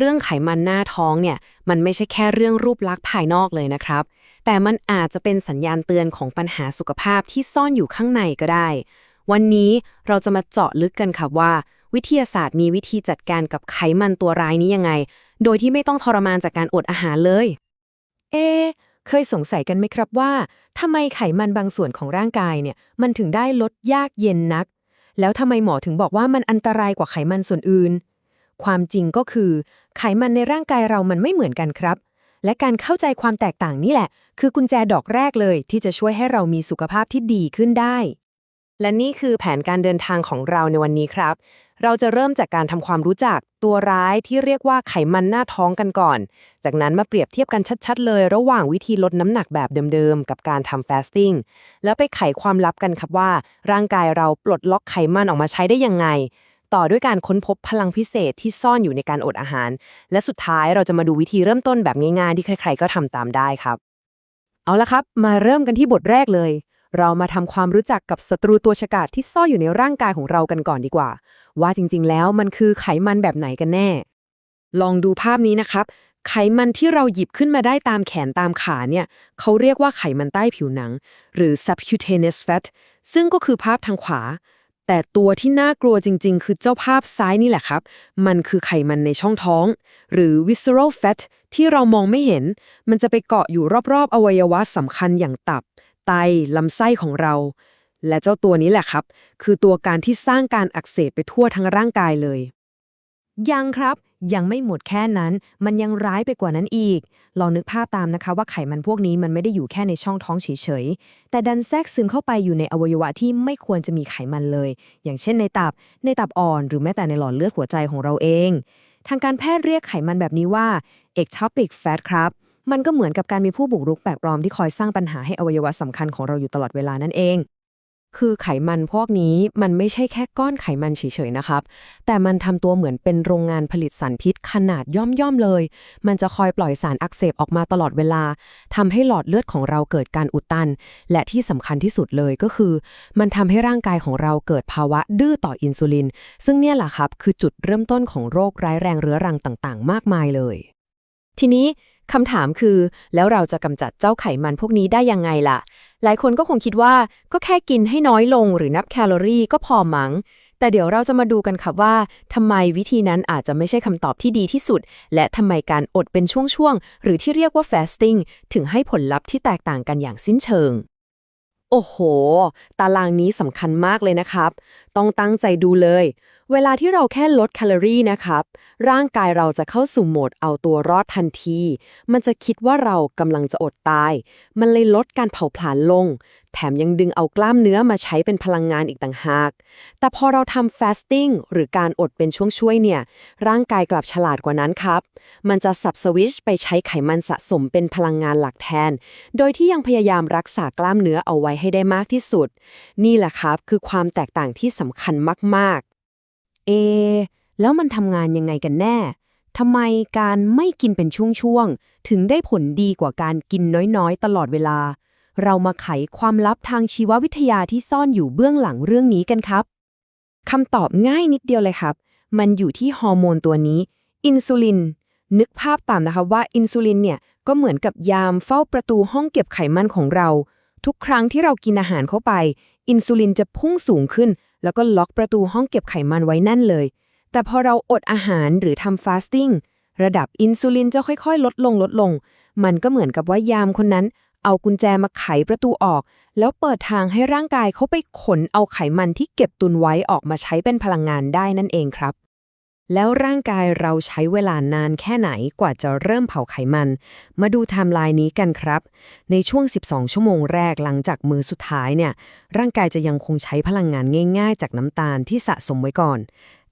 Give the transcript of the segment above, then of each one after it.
เรื่องไขมันหน้าท้องเนี่ยมันไม่ใช่แค่เรื่องรูปลักษณ์ภายนอกเลยนะครับ แต่มันอาจจะเป็นสัญญาณเตือนของปัญหาสุขภาพที่ซ่อนอยู่ข้างในก็ได้ วันนี้เราจะมาเจาะลึกกันครับว่า วิทยาศาสตร์มีวิธีจัดการกับไขมันตัวร้ายนี้ยังไง โดยที่ไม่ต้องทรมานจากการอดอาหารเลย เอเคยสงสัยกันไหมครับว่าทำไมไขมันบางส่วนของร่างกายเนี่ยมันถึงได้ลดยากเย็นนัก แล้วทำไมหมอถึงบอกว่ามันอันตรายกว่าไขมันส่วนอื่น ความจริงก็คือ ไขมันในร่างกายเรามันไม่เหมือนกันครับ และการเข้าใจความแตกต่างนี่แหละ คือกุญแจดอกแรกเลย ที่จะช่วยให้เรามีสุขภาพที่ดีขึ้นได้ และนี่คือแผนการเดินทางของเราในวันนี้ครับ เราจะเริ่มจากการทำความรู้จักตัวร้ายที่เรียกว่าไขมันหน้าท้องกันก่อน จากนั้นมาเปรียบเทียบกันชัดๆ เลย ระหว่างวิธีลดน้ำหนักแบบเดิมๆ กับการทำฟาสติ้ง แล้วไปไขความลับกันครับว่า ร่างกายเราปลดล็อกไขมันออกมาใช้ได้ยังไง ต่อด้วยการค้นพบพลังพิเศษที่ซ่อนอยู่ในการอดอาหาร และสุดท้ายเราจะมาดูวิธีเริ่มต้นแบบง่ายๆที่ใคร ๆ ก็ทำตามได้ครับ เอาละครับ มาเริ่มกันที่บทแรกเลย เรามาทำความรู้จักกับศัตรูตัวฉกาจที่ซ่อนอยู่ในร่างกายของเรากันก่อนดีกว่า ว่าจริงๆ แล้วมันคือไขมันแบบไหนกันแน่ ลองดูภาพนี้นะครับ ไขมันที่เราหยิบขึ้นมาได้ตามแขนตามขาเนี่ยเขาเรียกว่าไขมันใต้ผิวหนัง หรือ subcutaneous fat ซึ่งก็คือภาพทางขวา แต่ตัวที่น่ากลัวจริง ๆ คือเจ้าภาพซ้ายนี่แหละครับ มันคือไขมันในช่องท้อง หรือ visceral fat ที่เรามองไม่เห็น มันจะไปเกาะอยู่รอบๆ อวัยวะสำคัญอย่างตับ ไตลำไส้ของเรา และเจ้าตัวนี้แหละครับ คือตัวการที่สร้างการอักเสบไปทั่วทั้งร่างกายเลย ยังครับ ยังไม่หมดแค่นั้น มันยังร้ายไปกว่านั้นอีก ลองนึกภาพตามนะคะว่าไขมันพวกนี้มันไม่ได้อยู่แค่ในช่องท้องเฉยๆ แต่ดันแทรกซึมเข้าไปอยู่ในอวัยวะที่ไม่ควรจะมีไขมันเลย อย่างเช่นในตับ ในตับอ่อน หรือแม้แต่ในหลอดเลือดหัวใจของเราเอง ทางการแพทย์เรียกไขมันแบบนี้ว่า ectopic fat ครับมันก็เหมือนกับการมีผู้บุกรุกแปลกปลอมที่คอยสร้างปัญหาให้อวัยวะสำคัญของเราอยู่ตลอดเวลานั่นเอง คือไขมันพวกนี้มันไม่ใช่แค่ก้อนไขมันเฉยๆนะครับ แต่มันทำตัวเหมือนเป็นโรงงานผลิตสารพิษขนาดย่อมๆเลย มันจะคอยปล่อยสารอักเสบออกมาตลอดเวลาทำให้หลอดเลือดของเราเกิดการอุดตัน และที่สำคัญที่สุดเลยก็คือ มันทำให้ร่างกายของเราเกิดภาวะดื้อต่ออินซูลิน ซึ่งเนี่ยแหละครับคือจุดเริ่มต้นของโรคร้ายแรงเรื้อรังต่างๆ มากมายเลย ทีนี้ คำถามคือ แล้วเราจะกำจัดเจ้าไขมันพวกนี้ได้ยังไงล่ะ หลายคนก็คงคิดว่าก็แค่กินให้น้อยลงหรือนับแคลอรี่ก็พอมัง้ง แต่เดี๋ยวเราจะมาดูกันครับว่าทำไมวิธีนั้นอาจจะไม่ใช่คำตอบที่ดีที่สุด และทำไมการอดเป็นช่วงๆ หรือที่เรียกว่า fasting ถึงให้ผลลัพธ์ที่แตกต่างกันอย่างสิ้นเชิงโอ้โห ตารางนี้สำคัญมากเลยนะครับ ต้องตั้งใจดูเลย เวลาที่เราแค่ลดแคลอรี่นะครับ ร่างกายเราจะเข้าสู่โหมดเอาตัวรอดทันที มันจะคิดว่าเรากำลังจะอดตาย มันเลยลดการเผาผลาญลง แถมยังดึงเอากล้ามเนื้อมาใช้เป็นพลังงานอีกต่างหาก แต่พอเราทำ fasting หรือการอดเป็นช่วงๆเนี่ย ร่างกายกลับฉลาดกว่านั้นครับ มันจะสับสวิชไปใช้ไขมันสะสมเป็นพลังงานหลักแทน โดยที่ยังพยายามรักษากล้ามเนื้อเอาไว้ให้ได้มากที่สุด นี่แหละครับคือความแตกต่างที่สำคัญมาก เอ แล้วมันทำงานยังไงกันแน่ทำไมการไม่กินเป็นช่วงๆ ถึงได้ผลดีกว่าการกินน้อยๆ ตลอดเวลา เรามาไขความลับทางชีววิทยาที่ซ่อนอยู่เบื้องหลังเรื่องนี้กันครับคำตอบง่ายนิดเดียวเลยครับ มันอยู่ที่ฮอร์โมนตัวนี้ อินซูลิน นึกภาพตามนะคะว่าอินซูลินเนี่ย ก็เหมือนกับยามเฝ้าประตูห้องเก็บไขมันของเรา ทุกครั้งที่เรากินอาหารเข้าไป อินซูลินจะพุ่งสูงขึ้น แล้วก็ล็อกประตูห้องเก็บไขมันไว้แน่นเลย แต่พอเราอดอาหารหรือทำฟาสติ้งระดับอินซูลินจะค่อยๆ ลดลงลดลง มันก็เหมือนกับว่ายามคนนั้น เอากุญแจมาไขประตูออก แล้วเปิดทางให้ร่างกายเขาไปขนเอาไขมันที่เก็บตุนไว้ออกมาใช้เป็นพลังงานได้นั่นเองครับ แล้วร่างกายเราใช้เวลานานแค่ไหนกว่าจะเริ่มเผาไขมัน มาดูไทม์ไลน์นี้กันครับ ในช่วง 12 ชั่วโมงแรกหลังจากมือสุดท้ายเนี่ย ร่างกายจะยังคงใช้พลังงานง่าย ๆ จากน้ำตาลที่สะสมไว้ก่อน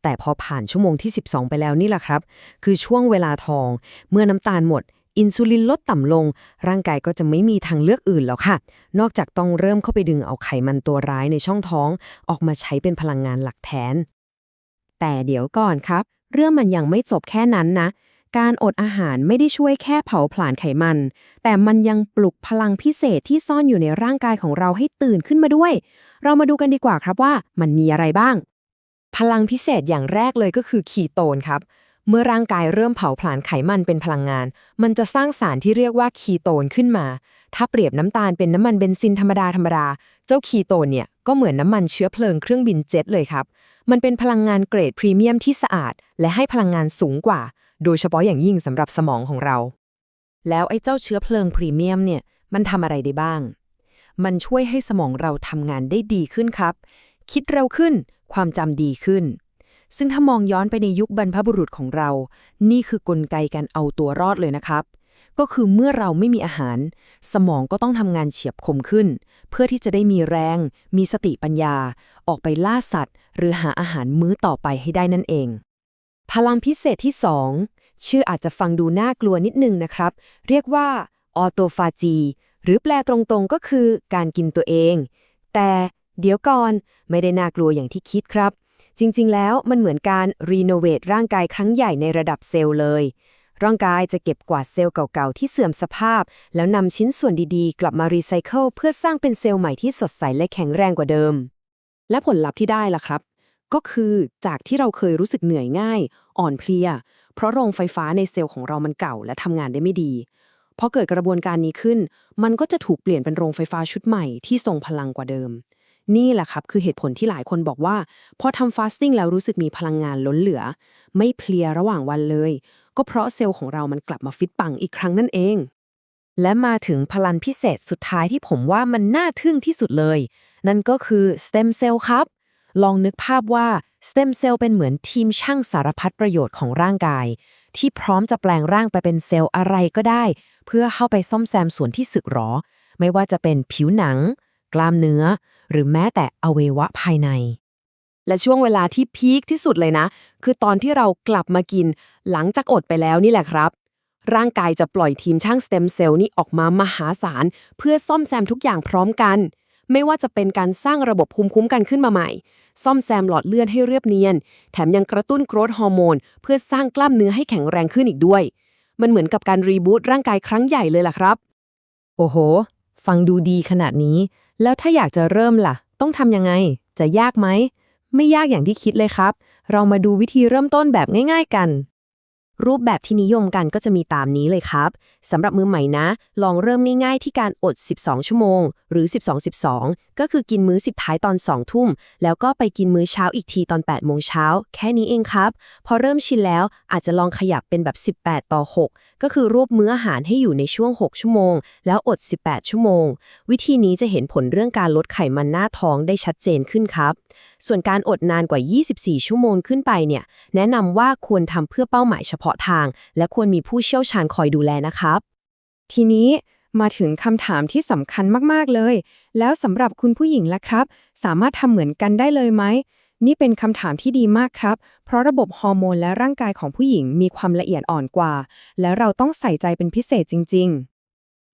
แต่พอผ่านชั่วโมงที่ 12 ไปแล้วนี่แหละครับ คือช่วงเวลาทอง เมื่อน้ำตาลหมด อินซูลินลดต่ำลง ร่างกายก็จะไม่มีทางเลือกอื่นแล้วค่ะ นอกจากต้องเริ่มเข้าไปดึงเอาไขมันตัวร้ายในช่องท้อง ออกมาใช้เป็นพลังงานหลักแทน แต่เดี๋ยวก่อนครับ เรื่องมันยังไม่จบแค่นั้นนะ การอดอาหารไม่ได้ช่วยแค่เผาผลาญไขมัน แต่มันยังปลุกพลังพิเศษที่ซ่อนอยู่ในร่างกายของเราให้ตื่นขึ้นมาด้วย เรามาดูกันดีกว่าครับว่ามันมีอะไรบ้าง พลังพิเศษอย่างแรกเลยก็คือคีโตนครับเมื่อร่างกายเริ่มเผาผลาญไขมันเป็นพลังงาน มันจะสร้างสารที่เรียกว่าคีโตนขึ้นมา ถ้าเปรียบน้ำตาลเป็นน้ำมันเบนซินธรรมดาธรรมดา เจ้าคีโตนเนี่ย ก็เหมือนน้ำมันเชื้อเพลิงเครื่องบินเจ็ตเลยครับ มันเป็นพลังงานเกรดพรีเมียมที่สะอาด และให้พลังงานสูงกว่า โดยเฉพาะอย่างยิ่งสำหรับสมองของเรา แล้วไอ้เจ้าเชื้อเพลิงพรีเมียมเนี่ย มันทำอะไรได้บ้าง มันช่วยให้สมองเราทำงานได้ดีขึ้นครับ คิดเร็วขึ้น ความจำดีขึ้น ซึ่งถ้ามองย้อนไปในยุคบรรพบุรุษของเรา นี่คือกลไกการเอาตัวรอดเลยนะครับ ก็คือเมื่อเราไม่มีอาหาร สมองก็ต้องทำงานเฉียบคมขึ้น เพื่อที่จะได้มีแรง มีสติปัญญา ออกไปล่าสัตว์ หรือหาอาหารมื้อต่อไปให้ได้นั่นเอง พลังพิเศษที่ 2 ชื่ออาจจะฟังดูน่ากลัวนิดนึงนะครับ เรียกว่าออโตฟาจี หรือแปลตรงๆก็คือการกินตัวเอง แต่เดี๋ยวก่อนไม่ได้น่ากลัวอย่างที่คิดครับ จริงๆ แล้วมันเหมือนการรีโนเวทร่างกายครั้งใหญ่ในระดับเซลล์เลย ร่างกายจะเก็บกวาดเซลล์เก่าๆ ที่เสื่อมสภาพ แล้วนำชิ้นส่วนดีๆ กลับมารีไซเคิลเพื่อสร้างเป็นเซลล์ใหม่ที่สดใสและแข็งแรงกว่าเดิม และผลลัพธ์ที่ได้ล่ะครับ ก็คือจากที่เราเคยรู้สึกเหนื่อยง่าย อ่อนเพลีย เพราะโรงไฟฟ้าในเซลล์ของเรามันเก่าและทำงานได้ไม่ดีพอเกิดกระบวนการนี้ขึ้น มันก็จะถูกเปลี่ยนเป็นโรงไฟฟ้าชุดใหม่ที่ทรงพลังกว่าเดิม นี่แหละครับ คือเหตุผลที่หลายคนบอกว่า พอทำฟาสติ้งแล้วรู้สึกมีพลังงานล้นเหลือ ไม่เพลียระหว่างวันเลย ก็เพราะเซลล์ของเรามันกลับมาฟิตปังอีกครั้งนั่นเอง และมาถึงพลังพิเศษสุดท้ายที่ผมว่ามันน่าทึ่งที่สุดเลย นั่นก็คือสเต็มเซลล์ครับ ลองนึกภาพว่าสเต็มเซลล์เป็นเหมือนทีมช่างสารพัดประโยชน์ของร่างกาย ที่พร้อมจะแปลงร่างไปเป็นเซลล์อะไรก็ได้ เพื่อเข้าไปซ่อมแซมส่วนที่สึกหรอ ไม่ว่าจะเป็นผิวหนัง กล้ามเนื้อ หรือแม้แต่อวัยวะภายใน และช่วงเวลาที่พีคที่สุดเลยนะ คือตอนที่เรากลับมากิน หลังจากอดไปแล้วนี่แหละครับ ร่างกายจะปล่อยทีมช่างสเต็มเซลล์นี่ออกมามหาศาล เพื่อซ่อมแซมทุกอย่างพร้อมกัน ไม่ว่าจะเป็นการสร้างระบบภูมิคุ้มกันขึ้นมาใหม่ ซ่อมแซมหลอดเลือดให้เรียบเนียน แถมยังกระตุ้นโกรทฮอร์โมน เพื่อสร้างกล้ามเนื้อให้แข็งแรงขึ้นอีกด้วย มันเหมือนกับการรีบูตร่างกายครั้งใหญ่เลยล่ะครับ โอ้โห ฟังดูดีขนาดนี้ แล้วถ้าอยากจะเริ่มล่ะ ต้องทำยังไง จะยากไหม ไม่ยากอย่างที่คิดเลยครับ เรามาดูวิธีเริ่มต้นแบบง่าย ๆ กัน รูปแบบที่นิยมกันก็จะมีตามนี้เลยครับสำหรับมือใหม่นะ ลองเริ่มง่ายๆ ที่การอด 12 ชั่วโมง หรือ 12-12 ก็คือกินมื้อสิบท้ายตอน 2 ทุ่ม แล้วก็ไปกินมื้อเช้าอีกทีตอน 8 โมงเช้า แค่นี้เองครับ พอเริ่มชินแล้วอาจจะลองขยับเป็นแบบ 18 ต่อ 6 ก็คือรวบมื้ออาหารให้อยู่ในช่วง 6 ชั่วโมง แล้วอด 18 ชั่วโมง วิธีนี้จะเห็นผลเรื่องการลดไขมันหน้าท้องได้ชัดเจนขึ้นครับส่วนการอดนานกว่า 24 ชั่วโมงขึ้นไปเนี่ย แนะนำว่าควรทำเพื่อเป้าหมายเฉพาะทาง และควรมีผู้เชี่ยวชาญคอยดูแลนะครับ ทีนี้มาถึงคำถามที่สำคัญมาก ๆ เลย แล้วสำหรับคุณผู้หญิงล่ะครับ สามารถทำเหมือนกันได้เลยไหม นี่เป็นคำถามที่ดีมากครับ เพราะระบบฮอร์โมนและร่างกายของผู้หญิงมีความละเอียดอ่อนกว่า และเราต้องใส่ใจเป็นพิเศษจริง ๆ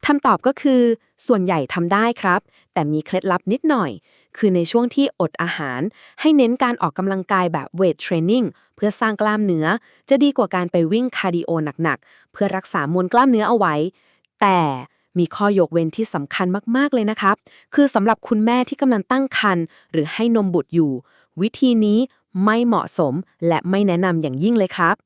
คำตอบก็คือ ส่วนใหญ่ทำได้ครับ แต่มีเคล็ดลับนิดหน่อย คือในช่วงที่อดอาหาร ให้เน้นการออกกำลังกายแบบเวทเทรนนิ่งเพื่อสร้างกล้ามเนื้อ จะดีกว่าการไปวิ่งคาร์ดิโอหนักๆ เพื่อรักษามวลกล้ามเนื้อเอาไว้ แต่มีข้อยกเว้นที่สำคัญมากๆเลยนะครับ คือสำหรับคุณแม่ที่กำลังตั้งครรภ์หรือให้นมบุตรอยู่ วิธีนี้ไม่เหมาะสมและไม่แนะนำอย่างยิ่งเลยครับ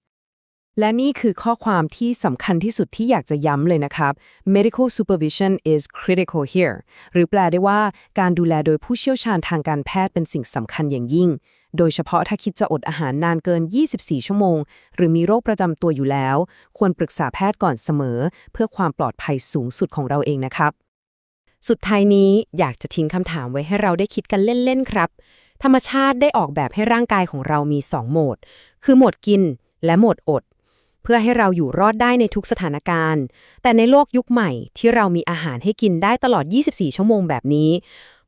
และนี่คือข้อความที่สำคัญที่สุดที่อยากจะย้ำเลยนะครับ medical supervision is critical here หรือแปลได้ว่าการดูแลโดยผู้เชี่ยวชาญทางการแพทย์เป็นสิ่งสำคัญอย่างยิ่ง โดยเฉพาะถ้าคิดจะอดอาหารนานเกิน 24 ชั่วโมง หรือมีโรคประจำตัวอยู่แล้ว ควรปรึกษาแพทย์ก่อนเสมอ เพื่อความปลอดภัยสูงสุดของเราเองนะครับ สุดท้ายนี้อยากจะทิ้งคำถามไว้ให้เราได้คิดกันเล่นๆครับ ธรรมชาติได้ออกแบบให้ร่างกายของเรามี 2 โหมด คือโหมดกิน และโหมดอด พื่อให้เราอยู่รอดได้ในทุกสถานการณ์ แต่ในโลกยุคใหม่ที่เรามีอาหารให้กินได้ตลอด 24 ชั่วโมงแบบนี้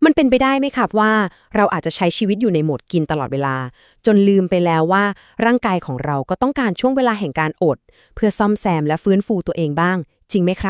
มันเป็นไปได้ไหมครับว่า เราอาจจะใช้ชีวิตอยู่ในโหมดกินตลอดเวลา จนลืมไปแล้วว่า ร่างกายของเราก็ต้องการช่วงเวลาแห่งการอด เพื่อซ่อมแซมและฟื้นฟูตัวเองบ้าง จริงไหมครับ